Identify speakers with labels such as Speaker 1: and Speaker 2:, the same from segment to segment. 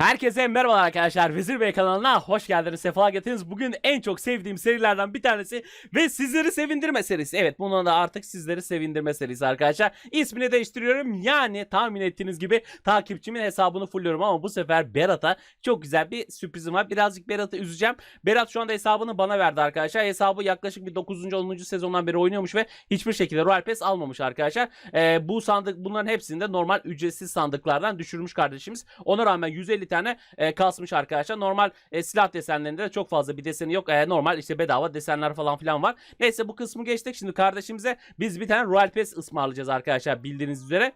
Speaker 1: Herkese merhaba arkadaşlar. Vezir Bey kanalına hoş geldiniz. Sefa getirdiniz. Bugün en çok sevdiğim serilerden bir tanesi ve sizleri sevindirme serisi. Evet bunun da artık sizleri sevindirme serisi arkadaşlar. İsmini değiştiriyorum. Yani tahmin ettiğiniz gibi takipçimin hesabını fulluyorum ama bu sefer Berat'a çok güzel bir sürprizim var. Birazcık Berat'ı üzeceğim. Berat şu anda hesabını bana verdi arkadaşlar. Hesabı yaklaşık bir 9. 10. sezondan beri oynuyormuş ve hiçbir şekilde Royal Pass almamış arkadaşlar. Ee, bu sandık bunların hepsini de normal ücretsiz sandıklardan düşürmüş kardeşimiz. Ona rağmen 150 tane e, kasmış arkadaşlar. Normal e, silah desenlerinde de çok fazla bir deseni yok. E, normal işte bedava desenler falan filan var. Neyse bu kısmı geçtik. Şimdi kardeşimize biz bir tane Royal Pass ısmarlayacağız arkadaşlar bildiğiniz üzere.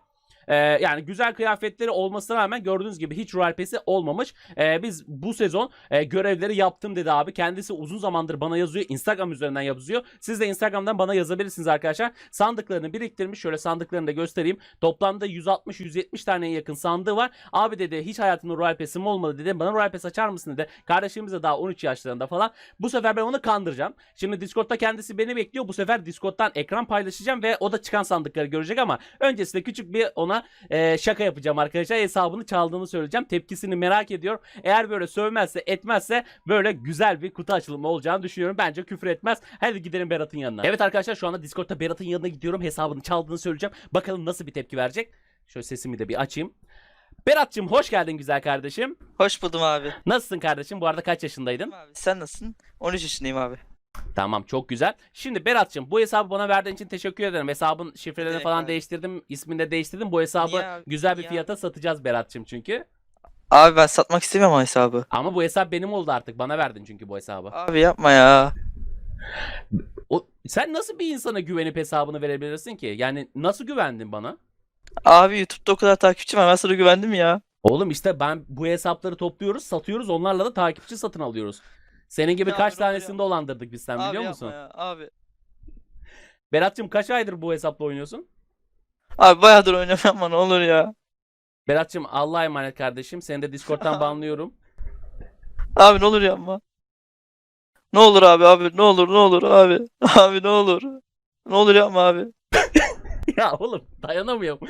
Speaker 1: Ee, yani güzel kıyafetleri olmasına rağmen gördüğünüz gibi hiç Royal Pass'i olmamış. Ee, biz bu sezon e, görevleri yaptım dedi abi. Kendisi uzun zamandır bana yazıyor. Instagram üzerinden yazıyor. Siz de Instagram'dan bana yazabilirsiniz arkadaşlar. Sandıklarını biriktirmiş. Şöyle sandıklarını da göstereyim. Toplamda 160-170 taneye yakın sandığı var. Abi dedi hiç hayatımda Royal Pass'im olmadı dedi. Bana Royal Pass açar mısın dedi. Kardeşimiz de daha 13 yaşlarında falan. Bu sefer ben onu kandıracağım. Şimdi Discord'da kendisi beni bekliyor. Bu sefer Discord'dan ekran paylaşacağım ve o da çıkan sandıkları görecek ama öncesinde küçük bir ona e, şaka yapacağım arkadaşlar. Hesabını çaldığını söyleyeceğim. Tepkisini merak ediyorum. Eğer böyle sövmezse etmezse böyle güzel bir kutu açılımı olacağını düşünüyorum. Bence küfür etmez. Hadi gidelim Berat'ın yanına. Evet arkadaşlar şu anda Discord'da Berat'ın yanına gidiyorum. Hesabını çaldığını söyleyeceğim. Bakalım nasıl bir tepki verecek. Şöyle sesimi de bir açayım. Berat'cığım hoş geldin güzel kardeşim.
Speaker 2: Hoş buldum abi.
Speaker 1: Nasılsın kardeşim? Bu arada kaç yaşındaydın?
Speaker 2: Abi sen nasılsın? 13 yaşındayım abi.
Speaker 1: Tamam çok güzel. Şimdi Berat'cığım bu hesabı bana verdiğin için teşekkür ederim. Hesabın şifrelerini
Speaker 2: Direkt
Speaker 1: falan
Speaker 2: abi.
Speaker 1: değiştirdim. ismini de değiştirdim. Bu hesabı
Speaker 2: abi?
Speaker 1: güzel bir
Speaker 2: Niye
Speaker 1: fiyata satacağız Berat'cığım çünkü.
Speaker 2: Abi ben satmak istemiyorum o hesabı.
Speaker 1: Ama bu hesap benim oldu artık. Bana verdin çünkü bu hesabı.
Speaker 2: Abi yapma ya.
Speaker 1: O, sen nasıl bir insana güvenip hesabını verebilirsin ki? Yani nasıl güvendin bana?
Speaker 2: Abi YouTube'da o kadar takipçim var. Ben sana güvendim ya.
Speaker 1: Oğlum işte ben bu hesapları topluyoruz, satıyoruz. Onlarla da takipçi satın alıyoruz. Senin gibi
Speaker 2: Ya
Speaker 1: kaç
Speaker 2: abi, ne oluyor?
Speaker 1: tanesini dolandırdık biz sen
Speaker 2: abi
Speaker 1: biliyor
Speaker 2: yapma
Speaker 1: musun?
Speaker 2: ya. Abi.
Speaker 1: Berat'cığım kaç aydır bu hesapla oynuyorsun?
Speaker 2: Abi bayağıdır oynuyorum yapma ne olur ya.
Speaker 1: Berat'cığım Allah'a emanet kardeşim. Seni de Discord'dan banlıyorum.
Speaker 2: Abi ne olur yapma. Ne olur abi abi ne olur ne olur abi. Abi ne olur. Ne olur yapma abi.
Speaker 1: ya oğlum dayanamıyorum.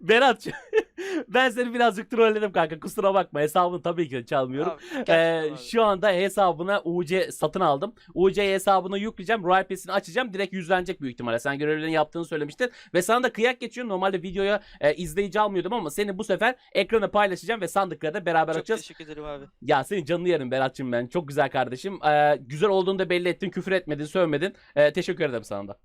Speaker 1: Berat'cığım ben seni birazcık trolledim kanka. Kusura bakma. Hesabını tabii ki çalmıyorum.
Speaker 2: Abi,
Speaker 1: Ee, şu anda hesabına UC satın aldım. UC hesabını yükleyeceğim. Royal Pass'ini açacağım. Direkt yüzlenecek büyük ihtimalle. Sen görevlerini yaptığını söylemiştin. Ve sana da kıyak geçiyor. Normalde videoya e, izleyici almıyordum ama seni bu sefer ekrana paylaşacağım ve sandıkları da beraber
Speaker 2: Çok
Speaker 1: açacağız.
Speaker 2: teşekkür ederim abi.
Speaker 1: Ya senin canını yerim Berat'cığım ben. Çok güzel kardeşim. Ee, güzel olduğunu da belli ettin. Küfür etmedin, sövmedin. Ee, teşekkür ederim sana da.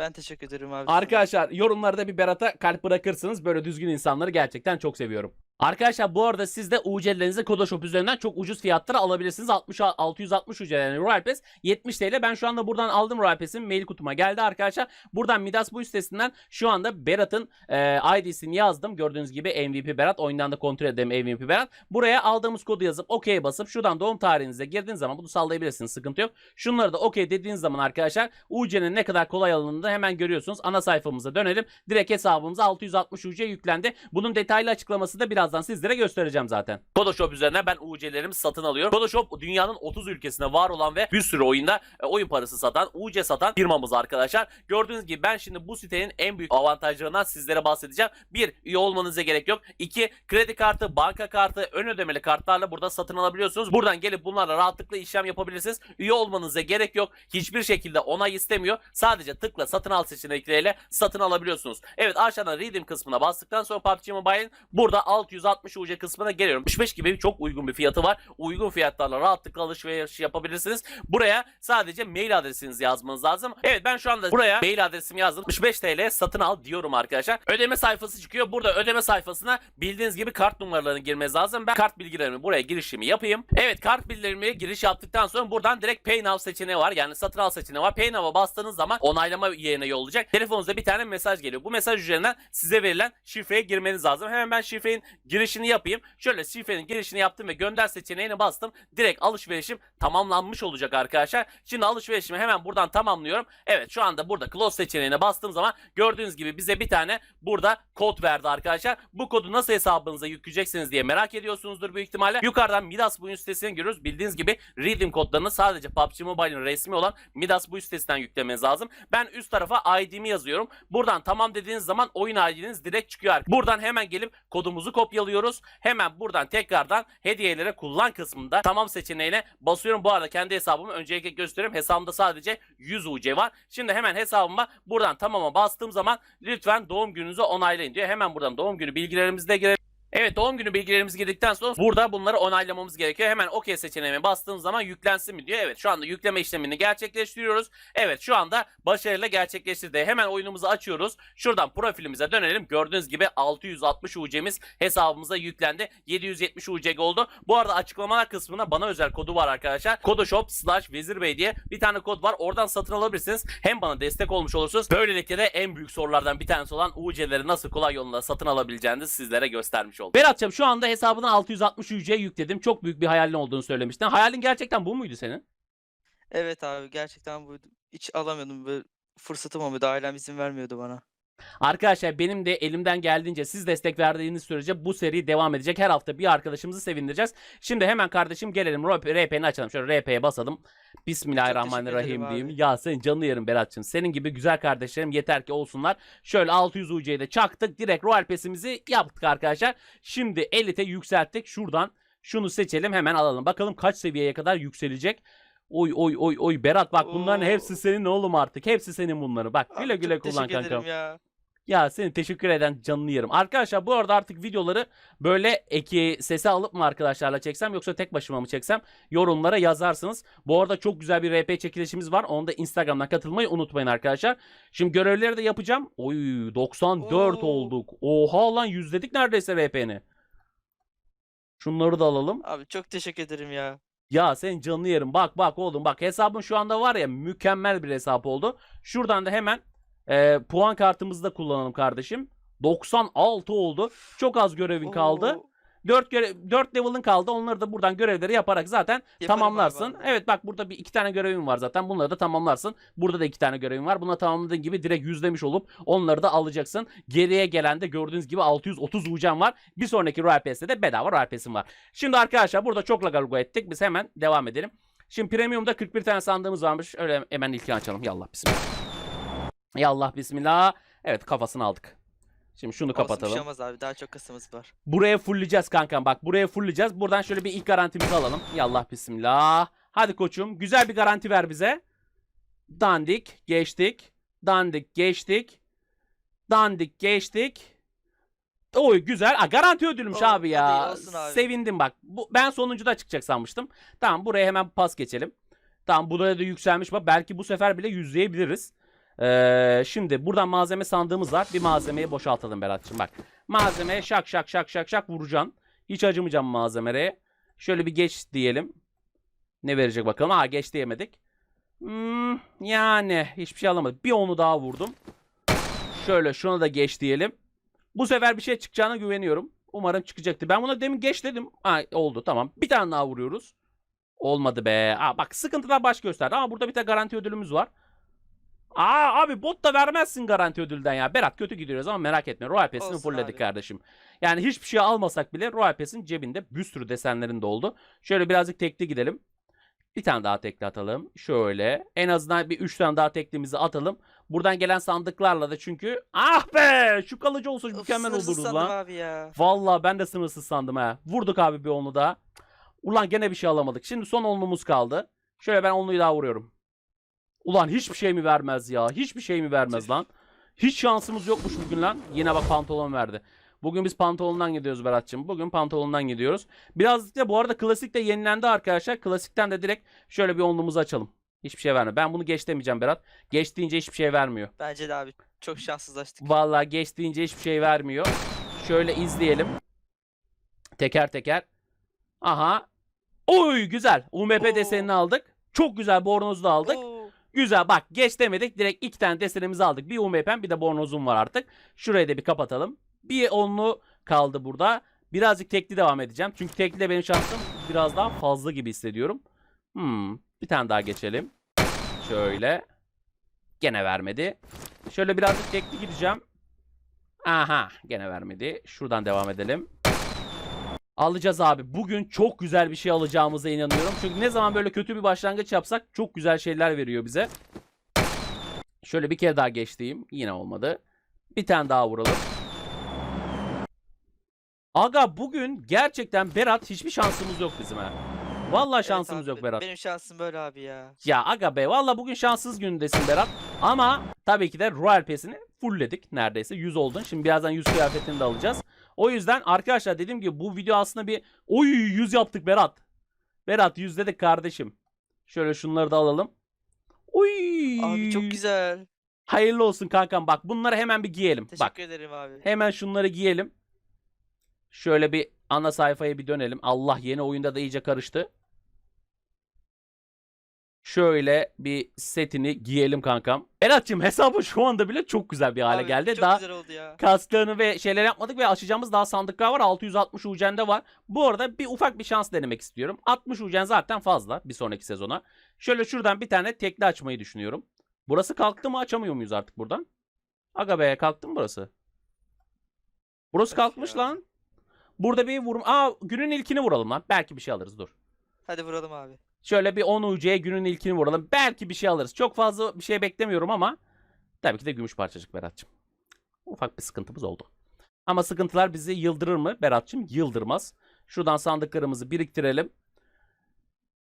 Speaker 2: Ben teşekkür ederim abi.
Speaker 1: Arkadaşlar yorumlarda bir Berat'a kalp bırakırsınız. Böyle düzgün insanları gerçekten çok seviyorum. Arkadaşlar bu arada siz de UC'lerinizi Kodoshop üzerinden çok ucuz fiyatlara alabilirsiniz. 60 660 UC yani Royal Pass 70 TL. Ben şu anda buradan aldım Royal Pass'in mail kutuma geldi arkadaşlar. Buradan Midas bu sitesinden şu anda Berat'ın e, ID'sini yazdım. Gördüğünüz gibi MVP Berat. Oyundan da kontrol edelim MVP Berat. Buraya aldığımız kodu yazıp OK basıp şuradan doğum tarihinize girdiğiniz zaman bunu sallayabilirsiniz. Sıkıntı yok. Şunları da OK dediğiniz zaman arkadaşlar UC'nin ne kadar kolay alındığını hemen görüyorsunuz. Ana sayfamıza dönelim. Direkt hesabımıza 660 UC yüklendi. Bunun detaylı açıklaması da birazdan sizlere göstereceğim zaten. Photoshop üzerine ben UC'lerimi satın alıyorum. Photoshop dünyanın 30 ülkesinde var olan ve bir sürü oyunda e, oyun parası satan, UC satan firmamız arkadaşlar. Gördüğünüz gibi ben şimdi bu sitenin en büyük avantajlarından sizlere bahsedeceğim. Bir, üye olmanıza gerek yok. İki, kredi kartı, banka kartı, ön ödemeli kartlarla burada satın alabiliyorsunuz. Buradan gelip bunlarla rahatlıkla işlem yapabilirsiniz. Üye olmanıza gerek yok. Hiçbir şekilde onay istemiyor. Sadece tıkla satın al seçenekleriyle satın alabiliyorsunuz. Evet aşağıdan redeem kısmına bastıktan sonra PUBG Mobile'in burada 660 UC kısmına geliyorum. 65 gibi çok uygun bir fiyatı var. Uygun fiyatlarla rahatlıkla alışveriş yapabilirsiniz. Buraya sadece mail adresinizi yazmanız lazım. Evet ben şu anda buraya mail adresimi yazdım. 65 TL satın al diyorum arkadaşlar. Ödeme sayfası çıkıyor. Burada ödeme sayfasına bildiğiniz gibi kart numaralarını girmeniz lazım. Ben kart bilgilerimi buraya girişimi yapayım. Evet kart bilgilerimi giriş yaptıktan sonra buradan direkt Pay Now seçeneği var. Yani satın al seçeneği var. Pay Now'a bastığınız zaman onaylama yerine yollayacak. Telefonunuza bir tane mesaj geliyor. Bu mesaj üzerinden size verilen şifreye girmeniz lazım. Hemen ben şifrenin girişini yapayım. Şöyle şifrenin girişini yaptım ve gönder seçeneğine bastım. Direkt alışverişim tamamlanmış olacak arkadaşlar. Şimdi alışverişimi hemen buradan tamamlıyorum. Evet şu anda burada close seçeneğine bastığım zaman gördüğünüz gibi bize bir tane burada kod verdi arkadaşlar. Bu kodu nasıl hesabınıza yükleyeceksiniz diye merak ediyorsunuzdur büyük ihtimalle. Yukarıdan Midas bu sitesine giriyoruz. Bildiğiniz gibi redeem kodlarını sadece PUBG Mobile'in resmi olan Midas bu sitesinden yüklemeniz lazım. Ben üst tarafa ID'mi yazıyorum. Buradan tamam dediğiniz zaman oyun ID'niz direkt çıkıyor. Buradan hemen gelip kodumuzu kopyalayıp kopyalıyoruz. Hemen buradan tekrardan hediyelere kullan kısmında tamam seçeneğine basıyorum. Bu arada kendi hesabımı öncelikle gösteriyorum. Hesabımda sadece 100 UC var. Şimdi hemen hesabıma buradan tamama bastığım zaman lütfen doğum gününüzü onaylayın diyor. Hemen buradan doğum günü bilgilerimizi de girelim. Evet doğum günü bilgilerimizi girdikten sonra burada bunları onaylamamız gerekiyor. Hemen OK seçeneğine bastığım zaman yüklensin mi diyor. Evet şu anda yükleme işlemini gerçekleştiriyoruz. Evet şu anda başarıyla gerçekleştirdi. Hemen oyunumuzu açıyoruz. Şuradan profilimize dönelim. Gördüğünüz gibi 660 UC'miz hesabımıza yüklendi. 770 UC oldu. Bu arada açıklamalar kısmına bana özel kodu var arkadaşlar. Kodoshop slash Vezir Bey diye bir tane kod var. Oradan satın alabilirsiniz. Hem bana destek olmuş olursunuz. Böylelikle de en büyük sorulardan bir tanesi olan UC'leri nasıl kolay yolunda satın alabileceğinizi sizlere göstermiş oldum. Berat'cığım şu anda hesabına 660 UC yükledim. Çok büyük bir hayalin olduğunu söylemiştin. Hayalin gerçekten bu muydu senin?
Speaker 2: Evet abi gerçekten buydu. Hiç alamıyordum böyle fırsatım olmuyordu. Ailem izin vermiyordu bana.
Speaker 1: Arkadaşlar benim de elimden geldiğince siz destek verdiğiniz sürece bu seri devam edecek. Her hafta bir arkadaşımızı sevindireceğiz. Şimdi hemen kardeşim gelelim RP'ni açalım. Şöyle RP'ye basalım. Bismillahirrahmanirrahim diyeyim.
Speaker 2: abi.
Speaker 1: Ya senin canını yerim Berat'cığım. Senin gibi güzel kardeşlerim yeter ki olsunlar. Şöyle 600 UC'yi de çaktık. Direkt Royal Pass'imizi yaptık arkadaşlar. Şimdi Elite yükselttik. Şuradan şunu seçelim hemen alalım. Bakalım kaç seviyeye kadar yükselecek. Oy oy oy oy Berat bak bunların
Speaker 2: Oo.
Speaker 1: hepsi senin oğlum artık. Hepsi senin bunları. Bak güle
Speaker 2: Abi
Speaker 1: güle kullan kankam.
Speaker 2: ya.
Speaker 1: Ya seni teşekkür eden canını yerim. Arkadaşlar bu arada artık videoları böyle eki sese alıp mı arkadaşlarla çeksem yoksa tek başıma mı çeksem yorumlara yazarsınız. Bu arada çok güzel bir RP çekilişimiz var. Onu da Instagram'dan katılmayı unutmayın arkadaşlar. Şimdi görevleri de yapacağım. Oy 94
Speaker 2: Oo.
Speaker 1: olduk. Oha lan yüzledik neredeyse RP'ni. Şunları da alalım.
Speaker 2: Abi çok teşekkür ederim ya.
Speaker 1: Ya senin canını yerim. Bak bak oğlum bak hesabın şu anda var ya mükemmel bir hesap oldu. Şuradan da hemen e, puan kartımızı da kullanalım kardeşim. 96 oldu. Çok az görevin kaldı.
Speaker 2: Oo,
Speaker 1: 4 görev 4 level'ın kaldı. Onları da buradan görevleri yaparak zaten
Speaker 2: yaparım
Speaker 1: tamamlarsın.
Speaker 2: abi.
Speaker 1: Evet bak burada bir iki tane görevin var zaten. Bunları da tamamlarsın. Burada da iki tane görevin var. Bunları tamamladığın gibi direkt yüzlemiş olup onları da alacaksın. Geriye gelen de gördüğünüz gibi 630 ucam var. Bir sonraki Royal Pass'te de bedava Royal Pass'im var. Şimdi arkadaşlar burada çok lagargo ettik. Biz hemen devam edelim. Şimdi Premium'da 41 tane sandığımız varmış. Öyle hemen ilkini açalım. Yallah bismillah. Yallah bismillah. Evet kafasını aldık. Şimdi şunu
Speaker 2: Olsun, bir
Speaker 1: kapatalım.
Speaker 2: şey olmaz abi. Daha çok kasımız var.
Speaker 1: Buraya fullleyeceğiz kankam bak buraya fullleyeceğiz. Buradan şöyle bir ilk garantimizi alalım. Yallah bismillah. Hadi koçum güzel bir garanti ver bize. Dandik geçtik. Dandik geçtik. Dandik geçtik. Oy güzel. Aa, garanti ödülmüş
Speaker 2: Oo,
Speaker 1: abi ya.
Speaker 2: hadi olsun abi.
Speaker 1: Sevindim bak. Bu, ben sonuncuda çıkacak sanmıştım. Tamam buraya hemen pas geçelim. Tamam buraya da yükselmiş. Bak belki bu sefer bile yüzleyebiliriz. Ee, şimdi buradan malzeme sandığımız var. Bir malzemeyi boşaltalım Berat'cığım bak. Malzemeye şak şak şak şak şak vuracaksın. Hiç acımayacağım malzemeye. Şöyle bir geç diyelim. Ne verecek bakalım. Aa geç diyemedik. Hmm, yani hiçbir şey alamadık. Bir onu daha vurdum. Şöyle şuna da geç diyelim. Bu sefer bir şey çıkacağına güveniyorum. Umarım çıkacaktır. Ben buna demin geç dedim. Ha, oldu tamam. Bir tane daha vuruyoruz. Olmadı be. Aa, bak sıkıntılar baş gösterdi. Ama burada bir tane garanti ödülümüz var. Aa abi bot da vermezsin garanti ödülden ya. Berat kötü gidiyoruz ama merak etme. Royal Pass'ini
Speaker 2: Olsun
Speaker 1: fullledik
Speaker 2: abi.
Speaker 1: kardeşim. Yani hiçbir şey almasak bile Royal Pass'in cebinde bir sürü desenlerinde oldu. Şöyle birazcık tekli gidelim. Bir tane daha tekli atalım. Şöyle. En azından bir 3 tane daha teklimizi atalım. Buradan gelen sandıklarla da çünkü ah be şu kalıcı olsa
Speaker 2: Of,
Speaker 1: mükemmel
Speaker 2: sandım
Speaker 1: lan.
Speaker 2: abi ya.
Speaker 1: Vallahi ben de sınırsız sandım ha. Vurduk abi bir onu daha. Ulan gene bir şey alamadık. Şimdi son onluğumuz kaldı. Şöyle ben onluyu daha vuruyorum. Ulan hiçbir şey mi vermez ya? Hiçbir şey mi vermez lan? Hiç şansımız yokmuş bugün lan. Yine bak pantolon verdi. Bugün biz pantolondan gidiyoruz Berat'cığım. Bugün pantolondan gidiyoruz. Birazcık da bu arada klasik de yenilendi arkadaşlar. Klasikten de direkt şöyle bir onluğumuzu açalım. Hiçbir şey vermiyor. Ben bunu geç demeyeceğim Berat. Geç deyince hiçbir şey vermiyor.
Speaker 2: Bence de abi. Çok şanssızlaştık.
Speaker 1: Vallahi geç deyince hiçbir şey vermiyor. Şöyle izleyelim. Teker teker. Aha. Oy güzel. UMP
Speaker 2: Oo.
Speaker 1: desenini aldık. Çok güzel bornozu da aldık. Güzel bak geç demedik. Direkt iki tane desenimizi aldık. Bir UMP'm bir de bornozum var artık. Şurayı da bir kapatalım. Bir onlu kaldı burada. Birazcık tekli devam edeceğim. Çünkü tekli de benim şansım biraz daha fazla gibi hissediyorum. Hmm, bir tane daha geçelim. Şöyle. Gene vermedi. Şöyle birazcık tekli gideceğim. Aha gene vermedi. Şuradan devam edelim. Alacağız abi. Bugün çok güzel bir şey alacağımıza inanıyorum. Çünkü ne zaman böyle kötü bir başlangıç yapsak çok güzel şeyler veriyor bize. Şöyle bir kere daha geçtiğim. Yine olmadı. Bir tane daha vuralım. Aga bugün gerçekten Berat hiçbir şansımız yok bizim ha. Vallahi
Speaker 2: Evet
Speaker 1: şansımız
Speaker 2: abi,
Speaker 1: yok Berat.
Speaker 2: Benim şansım böyle abi ya.
Speaker 1: Ya aga be valla bugün şanssız gündesin Berat. Ama tabii ki de Royal Pass'ini fullledik neredeyse 100 oldun. Şimdi birazdan 100 kıyafetini de alacağız. O yüzden arkadaşlar dediğim gibi bu video aslında bir oy 100 yaptık Berat. Berat 100 dedik kardeşim. Şöyle şunları da alalım. Oy.
Speaker 2: Abi çok güzel.
Speaker 1: Hayırlı olsun kankam bak bunları hemen bir giyelim.
Speaker 2: Teşekkür
Speaker 1: Bak
Speaker 2: ederim abi.
Speaker 1: hemen şunları giyelim. Şöyle bir ana sayfaya bir dönelim. Allah yeni oyunda da iyice karıştı. Şöyle bir setini giyelim kankam. Berat'cığım hesabı şu anda bile çok güzel bir hale
Speaker 2: Abi,
Speaker 1: geldi.
Speaker 2: Çok
Speaker 1: Daha
Speaker 2: güzel oldu ya.
Speaker 1: kasklarını ve şeyler yapmadık ve açacağımız daha sandıklar var. 660 ucende var. Bu arada bir ufak bir şans denemek istiyorum. 60 ucen zaten fazla bir sonraki sezona. Şöyle şuradan bir tane tekli açmayı düşünüyorum. Burası kalktı mı açamıyor muyuz artık buradan? Aga be kalktı mı burası? Burası
Speaker 2: Öf
Speaker 1: kalkmış
Speaker 2: ya.
Speaker 1: lan. Burada bir vurum. Aa günün ilkini vuralım lan. Belki bir şey alırız dur.
Speaker 2: Hadi vuralım abi.
Speaker 1: Şöyle bir 10 UC'ye günün ilkini vuralım. Belki bir şey alırız. Çok fazla bir şey beklemiyorum ama tabii ki de gümüş parçacık Berat'cığım. Ufak bir sıkıntımız oldu. Ama sıkıntılar bizi yıldırır mı Berat'cığım? Yıldırmaz. Şuradan sandıklarımızı biriktirelim.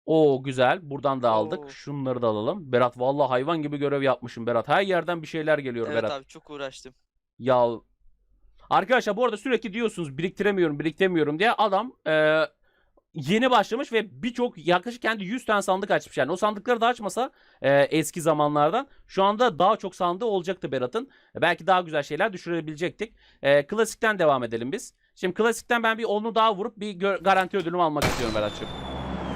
Speaker 1: Oo güzel. Buradan da aldık.
Speaker 2: Oo.
Speaker 1: Şunları da alalım. Berat vallahi hayvan gibi görev yapmışım Berat. Her yerden bir şeyler geliyor
Speaker 2: Evet
Speaker 1: Berat.
Speaker 2: abi çok uğraştım.
Speaker 1: Ya arkadaşlar bu arada sürekli diyorsunuz biriktiremiyorum biriktiremiyorum diye adam e, yeni başlamış ve birçok yaklaşık kendi 100 tane sandık açmış. Yani o sandıkları da açmasa e, eski zamanlardan şu anda daha çok sandığı olacaktı Berat'ın. E, belki daha güzel şeyler düşürebilecektik. E, klasikten devam edelim biz. Şimdi klasikten ben bir onu daha vurup bir garanti ödülümü almak istiyorum Berat'cığım.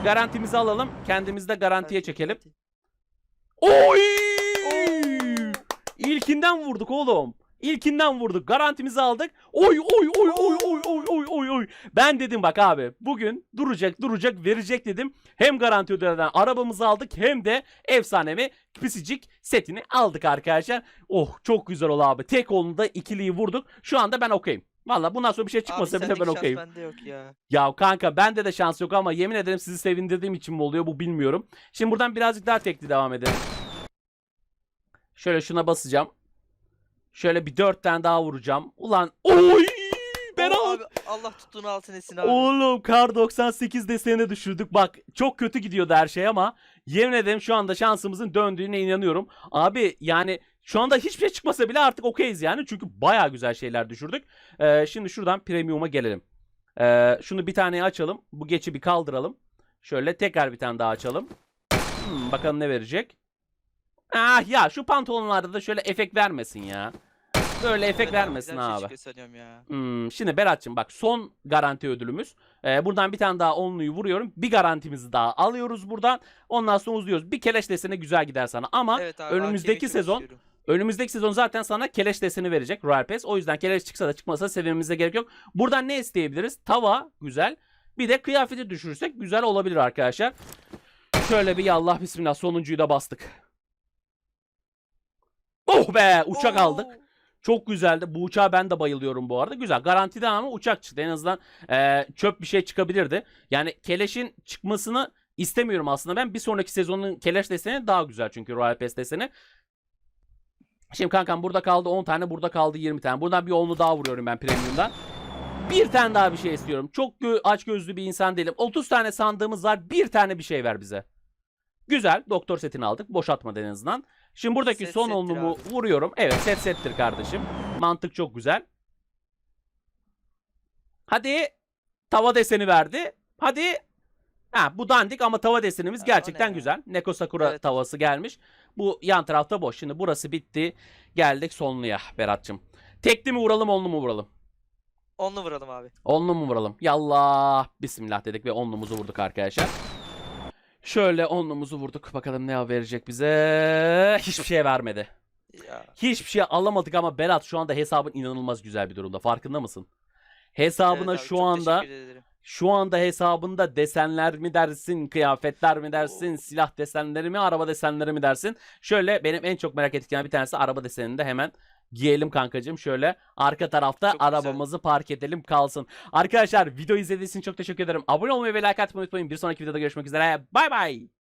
Speaker 1: Garantimizi alalım. Kendimizi de garantiye çekelim. Oy!
Speaker 2: Oo.
Speaker 1: İlkinden vurduk oğlum. İlkinden vurduk. Garantimizi aldık. Oy oy oy oy oy oy oy oy oy. Ben dedim bak abi bugün duracak duracak verecek dedim. Hem garanti ödülden arabamızı aldık hem de efsanemi pisicik setini aldık arkadaşlar. Oh çok güzel oldu abi. Tek da ikiliyi vurduk. Şu anda ben okeyim. Valla bundan sonra bir şey çıkmasa
Speaker 2: abi,
Speaker 1: bile ben okeyim.
Speaker 2: bende yok ya.
Speaker 1: Ya kanka bende de şans yok ama yemin ederim sizi sevindirdiğim için mi oluyor bu bilmiyorum. Şimdi buradan birazcık daha tekli devam edelim. Şöyle şuna basacağım. Şöyle bir dört tane daha vuracağım. Ulan oy! Berat!
Speaker 2: Oo, abi, Allah tuttuğunu altın etsin abi.
Speaker 1: Oğlum kar 98 desenine düşürdük. Bak çok kötü gidiyordu her şey ama yemin ederim şu anda şansımızın döndüğüne inanıyorum. Abi yani şu anda hiçbir şey çıkmasa bile artık okeyiz yani. Çünkü baya güzel şeyler düşürdük. Ee, şimdi şuradan premium'a gelelim. Ee, şunu bir tane açalım. Bu geçi bir kaldıralım. Şöyle tekrar bir tane daha açalım. Hmm, bakalım ne verecek. Ah ya şu pantolonlarda da şöyle efekt vermesin ya. Böyle efekt vermesin
Speaker 2: şey
Speaker 1: abi.
Speaker 2: ya.
Speaker 1: Hmm, şimdi Berat'cığım bak son garanti ödülümüz. Ee, buradan bir tane daha onluyu vuruyorum. Bir garantimizi daha alıyoruz buradan. Ondan sonra uzuyoruz. Bir keleş desene güzel gider sana. Ama
Speaker 2: Evet abi,
Speaker 1: önümüzdeki sezon
Speaker 2: istiyorum.
Speaker 1: önümüzdeki sezon zaten sana keleş deseni verecek Royal Pass. O yüzden keleş çıksa da çıkmasa sevmemize gerek yok. Buradan ne isteyebiliriz? Tava güzel. Bir de kıyafeti düşürürsek güzel olabilir arkadaşlar. Şöyle bir yallah bismillah sonuncuyu da bastık. Oh be uçak
Speaker 2: Oo.
Speaker 1: aldık. Çok güzeldi. Bu uçağa ben de bayılıyorum bu arada. Güzel. Garantiden ama uçak çıktı. En azından e, çöp bir şey çıkabilirdi. Yani Keleş'in çıkmasını istemiyorum aslında. Ben bir sonraki sezonun Keleş deseni daha güzel çünkü Royal Pass deseni. Şimdi kankam burada kaldı 10 tane, burada kaldı 20 tane. Buradan bir 10'lu daha vuruyorum ben premium'dan. Bir tane daha bir şey istiyorum. Çok gö- aç gözlü bir insan değilim. 30 tane sandığımız var. Bir tane bir şey ver bize. Güzel. Doktor setini aldık. Boşaltmadan en azından. Şimdi buradaki
Speaker 2: Set
Speaker 1: son
Speaker 2: abi.
Speaker 1: vuruyorum. Evet set settir kardeşim. Mantık çok güzel. Hadi. Tava deseni verdi. Hadi. Ha bu dandik ama tava desenimiz
Speaker 2: Ha,
Speaker 1: gerçekten
Speaker 2: ne
Speaker 1: güzel. Neko Sakura
Speaker 2: Evet.
Speaker 1: tavası gelmiş. Bu yan tarafta boş. Şimdi burası bitti. Geldik sonluya Berat'cığım. Tekli mi vuralım onlu mu vuralım?
Speaker 2: Onlu vuralım abi.
Speaker 1: Onlu mu vuralım? Yallah. Bismillah dedik ve onlumuzu vurduk arkadaşlar. Şöyle onlumuzu vurduk. Bakalım ne verecek bize. Hiçbir şey vermedi.
Speaker 2: Ya.
Speaker 1: Hiçbir şey alamadık ama Berat şu anda hesabın inanılmaz güzel bir durumda. Farkında mısın? Hesabına
Speaker 2: Evet abi,
Speaker 1: şu anda şu anda hesabında desenler mi dersin, kıyafetler mi dersin,
Speaker 2: Oo.
Speaker 1: silah desenleri mi, araba desenleri mi dersin? Şöyle benim en çok merak ettiğim bir tanesi araba desenini de hemen giyelim kankacığım. Şöyle arka tarafta
Speaker 2: Çok güzel.
Speaker 1: arabamızı park edelim kalsın. Arkadaşlar video izlediğiniz için çok teşekkür ederim. Abone olmayı ve like atmayı unutmayın. Bir sonraki videoda görüşmek üzere. Bay bay.